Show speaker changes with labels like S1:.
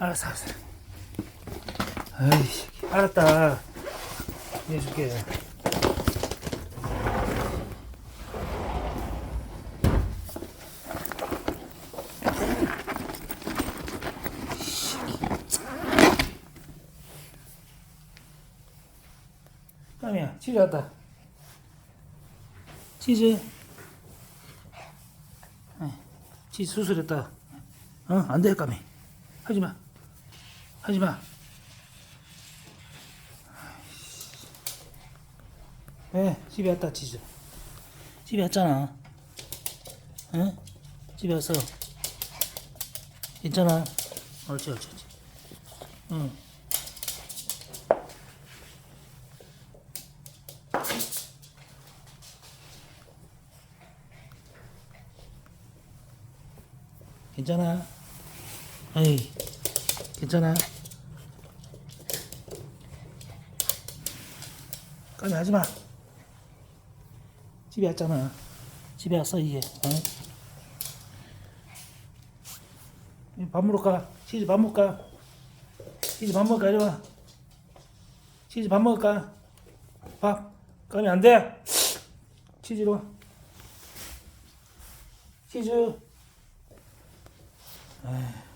S1: 알았어, 알았어. 아이씨, 알았다. 해줄게. 까미야, 치즈 왔다. 치즈. 어, 치즈 수술했다. 어, 안 돼, 까미. 하지 마. 하지 마. 왜? 집에 왔다, 치즈. 집에 왔잖아. 응? 집에 왔어. 있잖아. 옳지, 옳지, 옳지. 응. 괜찮아. 에이, 괜찮아. 까미 하지 마. 집에 왔잖아. 집에 왔어 이제. 응? 밥 먹으러 가. 치즈 밥 먹을까? 치즈 밥 먹을까? 이리 와. 치즈 밥 먹을까? 밥. 까미 안 돼. 치즈로 와. 치즈. 에이.